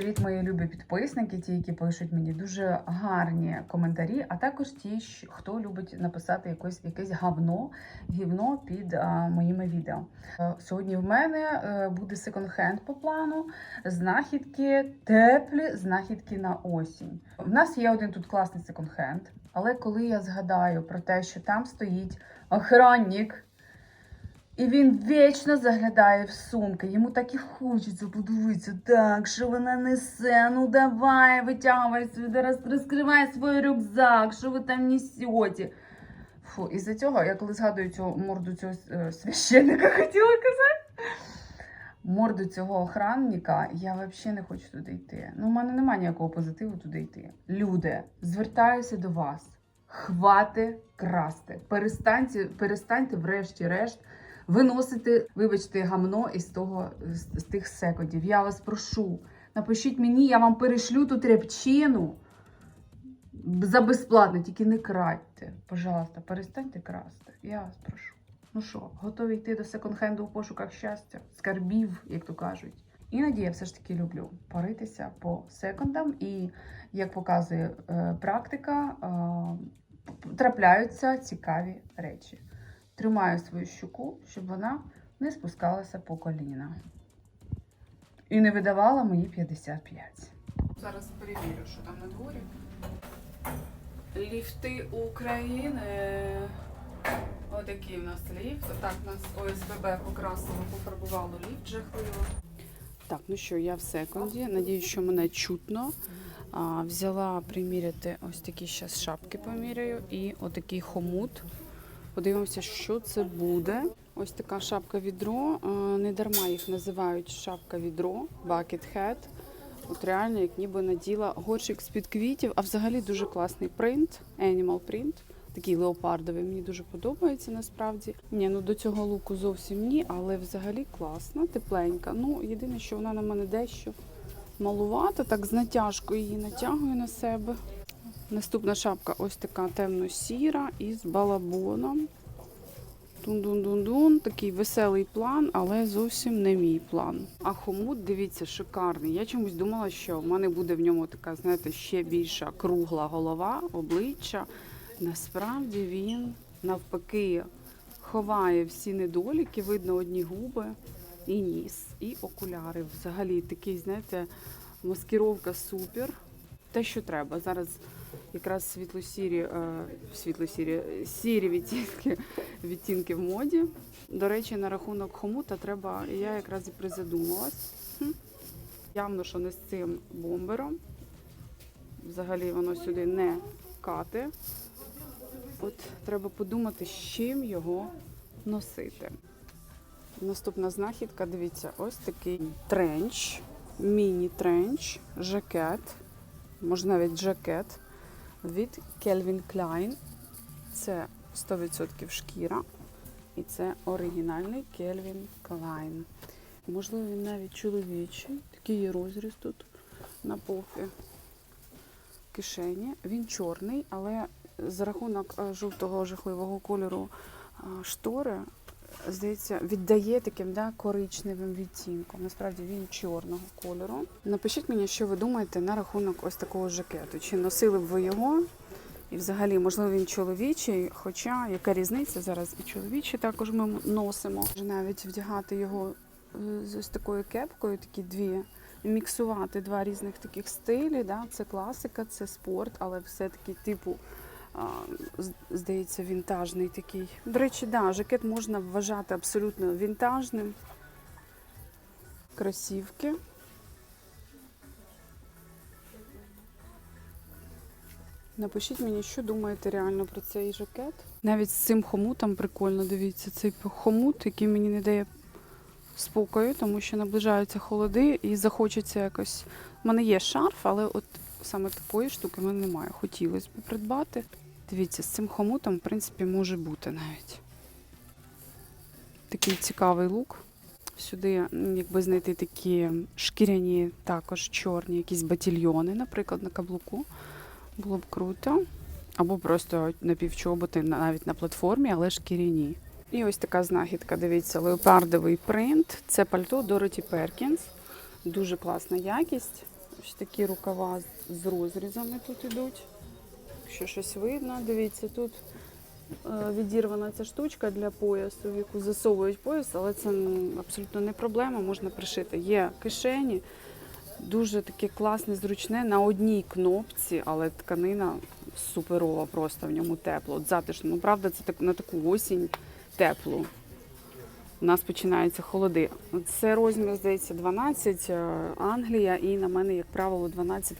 привіт, мої любі підписники, ті, які пишуть мені дуже гарні коментарі, а також ті, хто любить написати якось якесь гавно, гівно під а, моїми відео. Е, Сьогодні в мене е, буде секонд-хенд по плану, знахідки теплі, знахідки на осінь. В нас є один тут класний секонд-хенд, але коли я згадаю про те, що там стоїть охранник. І він вічно заглядає в сумки. Йому так і хочеться подивитися, так, що вона несе. Ну давай, сюди, роз- розкривай свій рюкзак, що ви там несете. Фу, із-за цього, я коли згадую цю морду цього е, священника, хотіла казати. Морду цього охранника, я взагалі не хочу туди йти. Ну, у мене немає ніякого позитиву туди йти. Люди, звертаюся до вас. Хвати красти. Перестаньте, перестаньте, врешті-решт, виносити, вибачте, гамно із того з, з тих секундів. Я вас прошу. Напишіть мені, я вам перешлю ту тряпчину за безплатно, тільки не крадьте. Пожалуйста, перестаньте красти. Я вас прошу. Ну що, готові йти до секонд-хенду у пошуках щастя, скарбів, як то кажуть. Іноді я все ж таки люблю паритися по секондам, і як показує е, практика, е, трапляються цікаві речі. Тримаю свою щуку, щоб вона не спускалася по коліна. І не видавала мої 55. Зараз перевірю, що там на дворі. Ліфти України. Отакий у нас ліфт. Так, у нас ОСББ покрасило, пофарбувало ліфт жахливо. Так, ну що, я в секунді. Надіюсь, що мене чутно. А, взяла приміряти ось такі зараз шапки поміряю і отакий хомут. Подивимося, що це буде. Ось така шапка відро. Не дарма їх називають шапка відро, bucket hat. От реально, як ніби наділа горщик з-під квітів, а взагалі дуже класний принт, animal print. Такий леопардовий, мені дуже подобається насправді. Ні, ну до цього луку зовсім ні, але взагалі класна, тепленька. Ну, єдине, що вона на мене дещо малувата, так з натяжкою її натягую на себе. Наступна шапка ось така темно-сіра із балабоном. Дун-дун-дун-дун. Такий веселий план, але зовсім не мій план. А хомут, дивіться, шикарний. Я чомусь думала, що в мене буде в ньому така, знаєте, ще більша кругла голова, обличчя. Насправді він навпаки ховає всі недоліки, видно одні губи і ніс, і окуляри. Взагалі такий, знаєте, маскировка супер. Те, що треба. Зараз якраз світло-сірі, е, світло-сірі, сірі відтінки, відтінки в моді. До речі, на рахунок хомута треба, я якраз і призадумалась. Явно, що не з цим бомбером. Взагалі воно сюди не кати. От треба подумати, з чим його носити. Наступна знахідка, дивіться, ось такий тренч, міні-тренч, жакет, може навіть жакет від Calvin Klein. Це 100% шкіра. І це оригінальний Calvin Klein. Можливо, він навіть чоловічий. Такий є розріз тут на пофі кишені. Він чорний, але за рахунок е, жовтого жахливого кольору е, штори, здається, віддає таким да, коричневим відтінком. Насправді він чорного кольору. Напишіть мені, що ви думаєте на рахунок ось такого жакету. Чи носили б ви його? І взагалі, можливо, він чоловічий, хоча яка різниця зараз і чоловічий також ми носимо. Може навіть вдягати його е, з ось такою кепкою, такі дві, міксувати два різних таких стилі. Да? Це класика, це спорт, але все-таки типу, здається, вінтажний такий. До речі, да, жакет можна вважати абсолютно вінтажним. Кросівки. Напишіть мені, що думаєте реально про цей жакет. Навіть з цим хомутом прикольно, дивіться, цей хомут, який мені не дає спокою, тому що наближаються холоди і захочеться якось. У мене є шарф, але от саме такої штуки в мене немає. Хотілося б придбати. Дивіться, з цим хомутом, в принципі, може бути навіть. Такий цікавий лук. Сюди, якби знайти такі шкіряні, також чорні, якісь батільйони, наприклад, на каблуку. Було б круто. Або просто напівчоботи навіть на платформі, але шкіряні. І ось така знахідка, дивіться, леопардовий принт. Це пальто Дороті Перкінс. Дуже класна якість. Ось такі рукава з- розрізами тут ідуть. Якщо щось видно, дивіться, тут е, відірвана ця штучка для поясу, в яку засовують пояс, але це абсолютно не проблема, можна пришити. Є кишені, дуже таке класне, зручне на одній кнопці, але тканина суперова, просто в ньому тепло. От затишно. Ну, правда, це так, на таку осінь теплу. У нас починаються холоди. Це розмір, здається, 12 е, Англія, і на мене, як правило, 12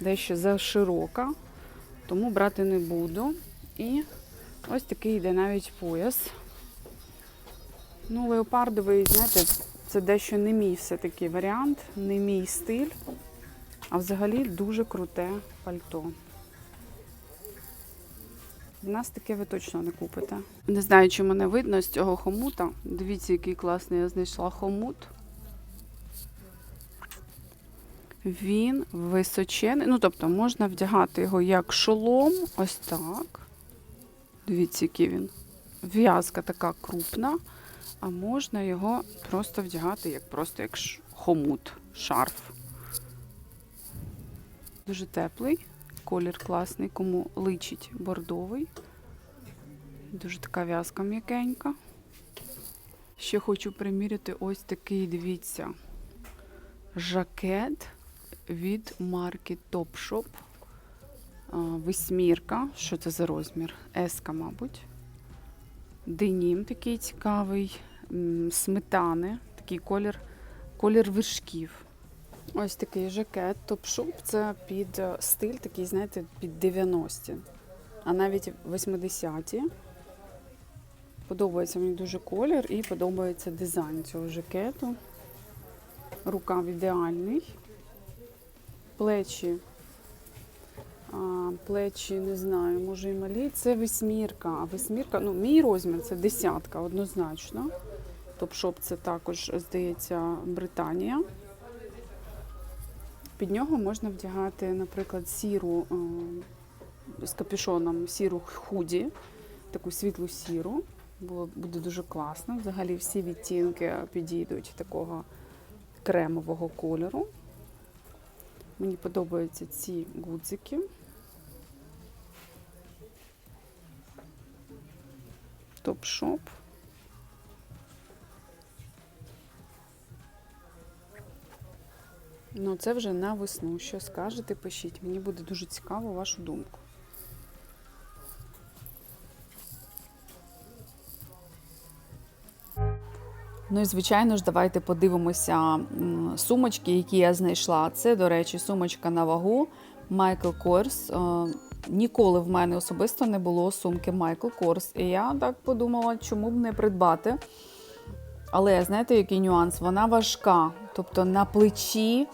дещо заширока, тому брати не буду. І ось такий йде навіть пояс. Ну, леопардовий, знаєте, це дещо не мій все-таки варіант, не мій стиль, а взагалі дуже круте пальто. В нас таке ви точно не купите. Не знаю, чи мене видно з цього хомута. Дивіться, який класний я знайшла хомут. Він височений. Ну, тобто, можна вдягати його як шолом, ось так. Дивіться, який він. В'язка така крупна, а можна його просто вдягати як просто як хомут, шарф. Дуже теплий, колір класний, кому личить бордовий. Дуже така в'язка м'якенька. Ще хочу приміряти ось такий, дивіться, жакет від марки Topshop. А, Восьмірка. Що це за розмір? Еска, мабуть. Денім такий цікавий, сметани, такий колір, колір вершків. Ось такий жакет топ-шоп. Це під е, стиль, такий, знаєте, під 90-ті, а навіть 80-ті. Подобається мені дуже колір і подобається дизайн цього жакету. Рукав ідеальний. Плечі. А, плечі, не знаю, може і малі. Це восьмірка. А восьмірка, ну, мій розмір це десятка, однозначно. Топ-шоп це також, здається, Британія. Під нього можна вдягати, наприклад, сіру е, з капюшоном, сіру худі, таку світлу сіру. Було, буде дуже класно. Взагалі всі відтінки підійдуть такого кремового кольору. Мені подобаються ці гудзики. Топ-шоп. Ну, це вже на весну. Що скажете, пишіть. Мені буде дуже цікаво вашу думку. Ну і звичайно ж, давайте подивимося сумочки, які я знайшла. Це, до речі, сумочка на вагу Michael Kors. Е, Ніколи в мене особисто не було сумки Michael Kors. І я так подумала, чому б не придбати. Але знаєте, який нюанс? Вона важка. Тобто на плечі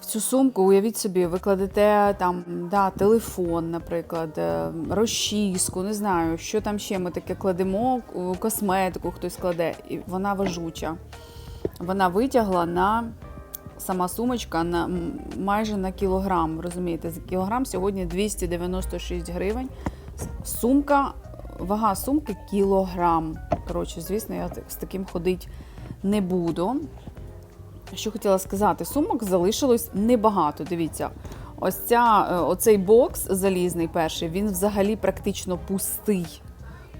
в цю сумку, уявіть собі, ви кладете там да, телефон, наприклад, е, розчіску, не знаю, що там ще ми таке кладемо, косметику хтось кладе, і вона важуча. Вона витягла на сама сумочка на майже на кілограм. Розумієте, за кілограм сьогодні 296 гривень. Сумка, вага сумки кілограм. Коротше, звісно, я з таким ходити не буду. Що хотіла сказати, сумок залишилось небагато. Дивіться, ось ця, е, оцей бокс залізний перший, він взагалі практично пустий.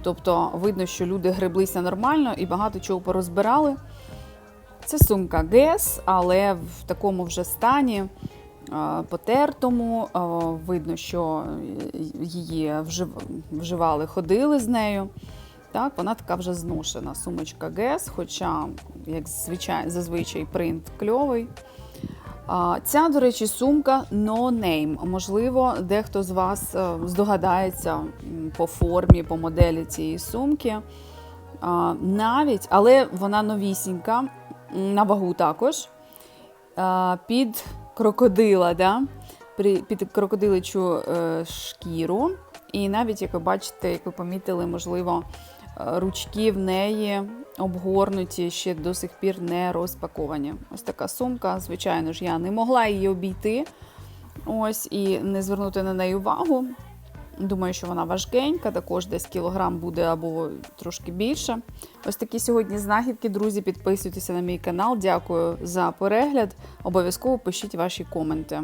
Тобто видно, що люди греблися нормально і багато чого порозбирали. Це сумка Guess, але в такому вже стані потертому. Видно, що її вживали, ходили з нею. Так, вона така вже зношена. Сумочка Guess, хоча, як звичай, зазвичай, принт кльовий. Ця, до речі, сумка No Name. Можливо, дехто з вас е, здогадається по формі, по моделі цієї сумки. Навіть, але вона новісінька, на вагу також. Під крокодила, да? Під крокодиличу е, шкіру. І навіть, як ви бачите, як ви помітили, можливо, е, ручки в неї обгорнуті, ще до сих пір не розпаковані. Ось така сумка. Звичайно ж, я не могла її обійти ось і не звернути на неї увагу. Думаю, що вона важкенька, також десь кілограм буде або трошки більше. Ось такі сьогодні знахідки, друзі. Підписуйтеся на мій канал. Дякую за перегляд. Обов'язково пишіть ваші коменти.